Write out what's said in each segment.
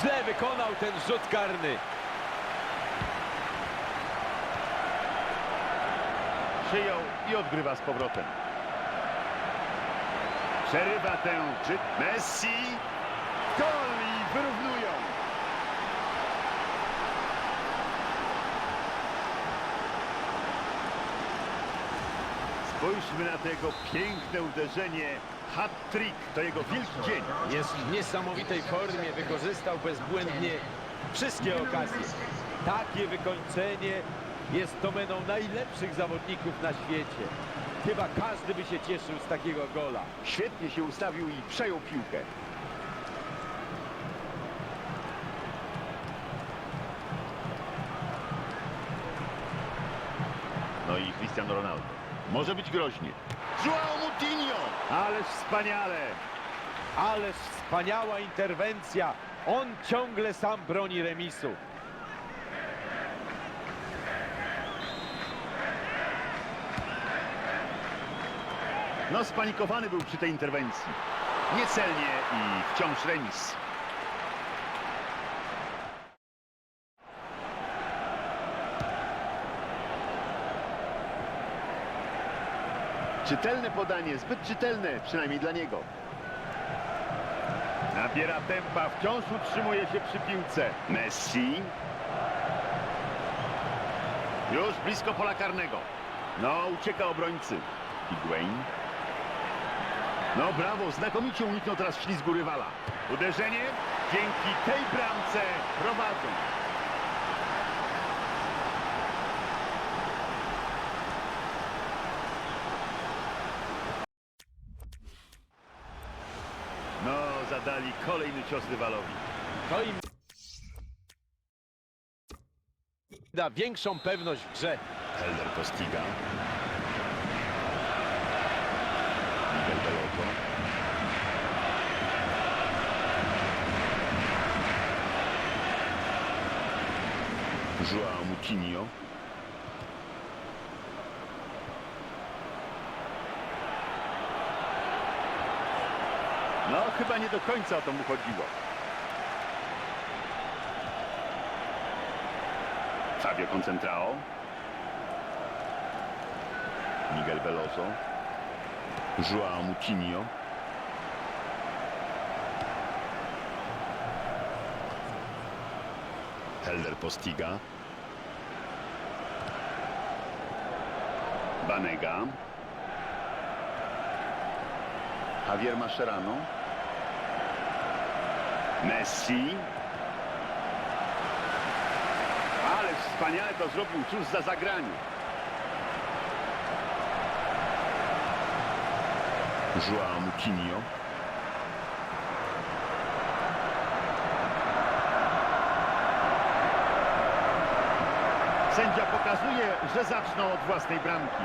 Źle wykonał ten rzut karny. Przyjął i odgrywa z powrotem. Przerywa tę czy Messi. Gol i wyrównują. Spójrzmy na to jego piękne uderzenie. Hat-trick to jego wielki dzień. Jest w niesamowitej formie, wykorzystał bezbłędnie wszystkie okazje. Takie wykończenie jest domeną najlepszych zawodników na świecie. Chyba każdy by się cieszył z takiego gola. Świetnie się ustawił i przejął piłkę. No i Cristiano Ronaldo. Może być groźnie. Joao Moutinho! Ależ wspaniale! Ależ wspaniała interwencja. On ciągle sam broni remisu. No spanikowany był przy tej interwencji. Niecelnie i wciąż remis. Czytelne podanie, zbyt czytelne, przynajmniej dla niego. Nabiera tempa, wciąż utrzymuje się przy piłce. Messi. Już blisko pola karnego. No, ucieka obrońcy. Higuain. No brawo, znakomicie uniknął teraz ślizgu rywala. Uderzenie. Dzięki tej bramce prowadzą. No, zadali kolejny cios rywalowi. To im da większą pewność w grze. Helder Postiga. Miguel Beloto. Joao Moutinho. No, chyba nie do końca o to mu chodziło. Fabio Concentrao. Miguel Veloso. Joao Moutinho. Helder Postiga. Banega. Javier Mascherano. Messi. Ale wspaniale to zrobił cóż za zagranie. Joao Moutinho. Sędzia pokazuje, że zaczną od własnej bramki.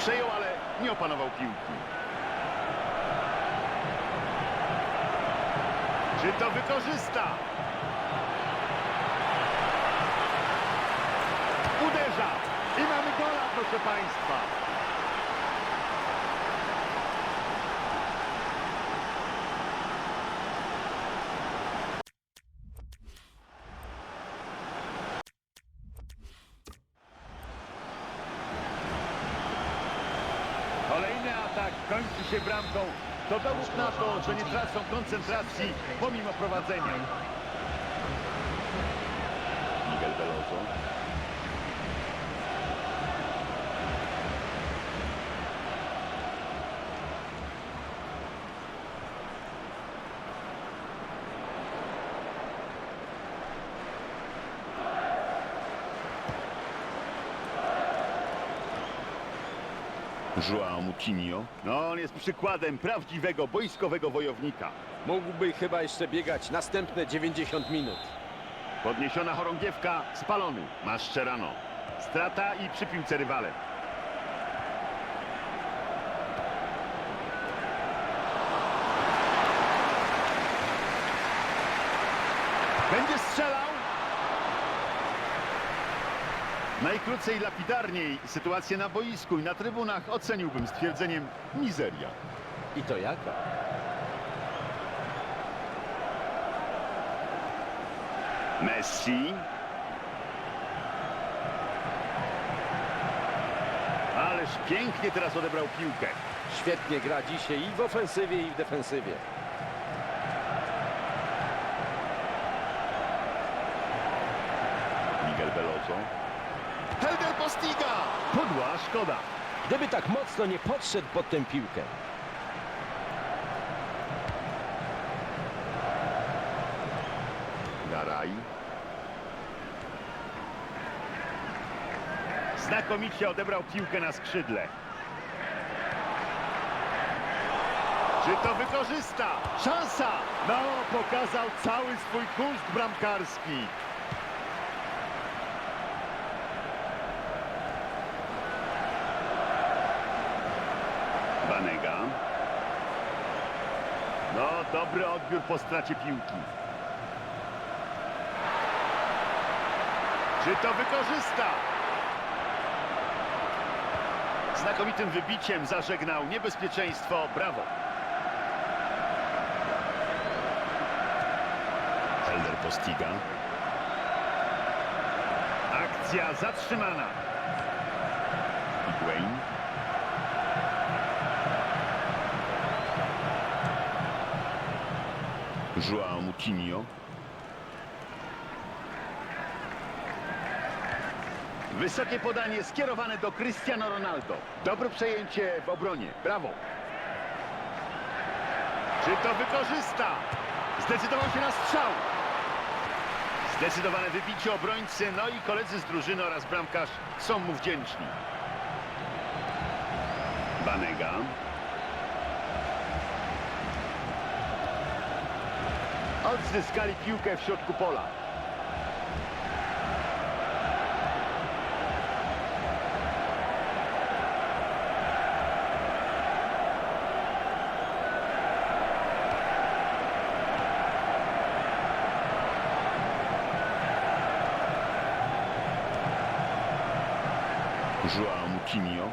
Przejął, ale nie opanował piłki. Czy to wykorzysta? Uderza! I mamy gola, proszę Państwa. Kolejny atak kończy się bramką. To dowód na to, że nie tracą koncentracji pomimo prowadzenia. Miguel Veloso. João Moutinho. No, on jest przykładem prawdziwego boiskowego wojownika. Mógłby chyba jeszcze biegać następne 90 minut. Podniesiona chorągiewka, spalony. Maszczerano. Strata i przy piłce rywale. Będzie strzelał! Najkrócej lapidarniej sytuację na boisku i na trybunach oceniłbym stwierdzeniem mizeria. I to jaka? Messi. Ależ pięknie teraz odebrał piłkę. Świetnie gra dzisiaj i w ofensywie, i w defensywie. Miguel Veloso. Postiga! Podła, szkoda. Gdyby tak mocno nie podszedł pod tę piłkę. Garaj. Znakomicie odebrał piłkę na skrzydle. Czy to wykorzysta? Szansa! No, pokazał cały swój kunszt bramkarski. Banega. No, dobry odbiór po stracie piłki. Czy to wykorzysta? Znakomitym wybiciem zażegnał niebezpieczeństwo. Brawo. Helder Postiga. Akcja zatrzymana. João Moutinho. Wysokie podanie skierowane do Cristiano Ronaldo. Dobre przejęcie w obronie. Brawo. Czy to wykorzysta? Zdecydował się na strzał. Zdecydowane wybicie obrońcy, no i koledzy z drużyny oraz bramkarz są mu wdzięczni. Banega. Odzyskali piłkę w środku pola. João Moutinho.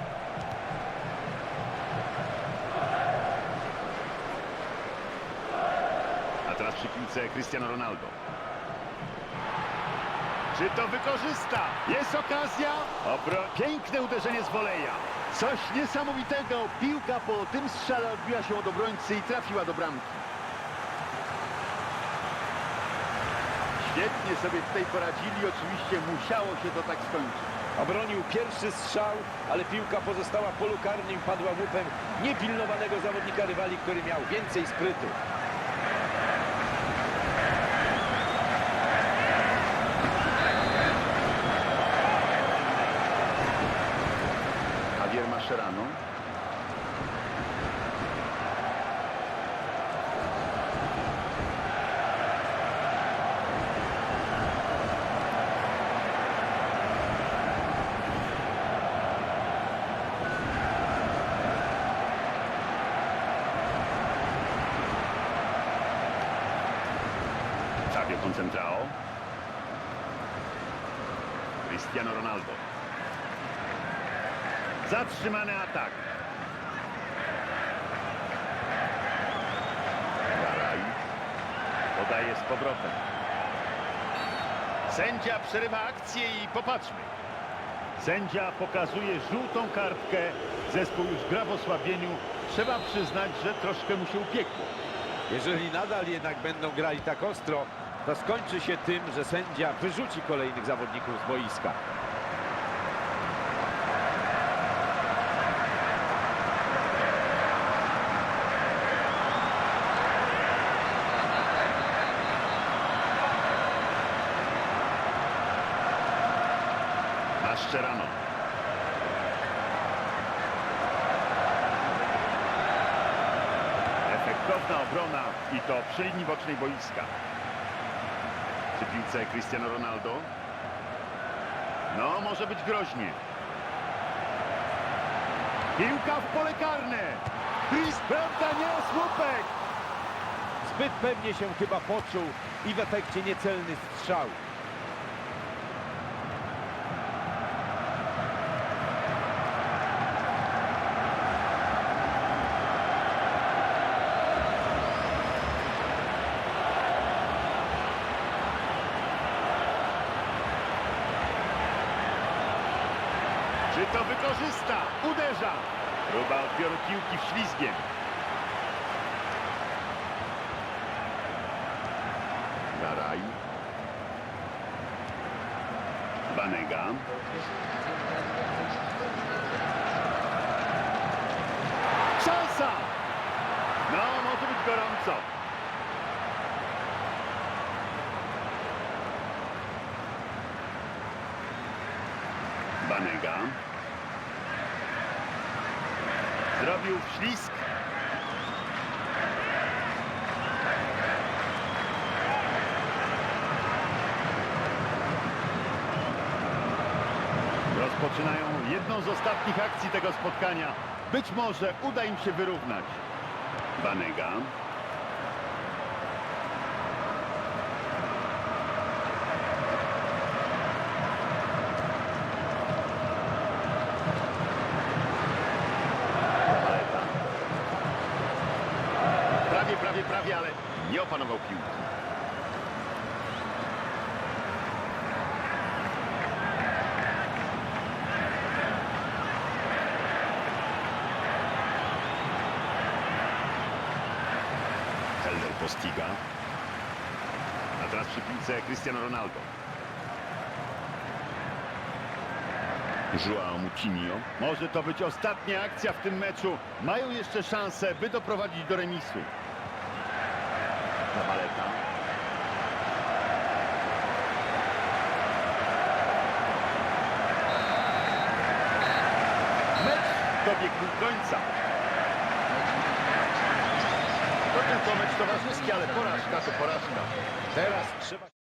Teraz przy piłce Cristiano Ronaldo. Czy to wykorzysta? Jest okazja. Obro... Piękne uderzenie z woleja. Coś niesamowitego. Piłka po tym strzale odbiła się od obrońcy i trafiła do bramki. Świetnie sobie tutaj poradzili. Oczywiście musiało się to tak skończyć. Obronił pierwszy strzał, ale piłka pozostała polu karnym, padła łupem niepilnowanego zawodnika rywali, który miał więcej sprytu. Javier Mascherano. Concentrao. Cristiano Ronaldo. Zatrzymany atak. Garaj. Podaje z powrotem. Sędzia przerywa akcję i popatrzmy. Sędzia pokazuje żółtą kartkę. Zespół już gra w osłabieniu. Trzeba przyznać, że troszkę mu się upiekło. Jeżeli nadal jednak będą grali tak ostro, to skończy się tym, że sędzia wyrzuci kolejnych zawodników z boiska. Mascherano. Efektowna obrona i to przy linii bocznej boiska. Przy piłce Cristiano Ronaldo. No, może być groźnie. Piłka w pole karne. Chris, prawda, nie słupek. Zbyt pewnie się chyba poczuł i w efekcie niecelny strzał. Czy to wykorzysta? Uderza! Próba odbioru piłki ślizgiem. Garaj. Banega. Szansa! No, może być gorąco. Banega. Zrobił wślizg. Rozpoczynają jedną z ostatnich akcji tego spotkania. Być może uda im się wyrównać. Banega. Paleta. Prawie, prawie, prawie, ale nie opanował piłki. Helder postiga. A teraz przy piłce Cristiano Ronaldo. Joao Moutinho. Może to być ostatnia akcja w tym meczu. Mają jeszcze szansę, by doprowadzić do remisu. Zabaleta. Mecz dobiegł końca. To mecz towarzyski, ale porażka to porażka. Teraz trzeba...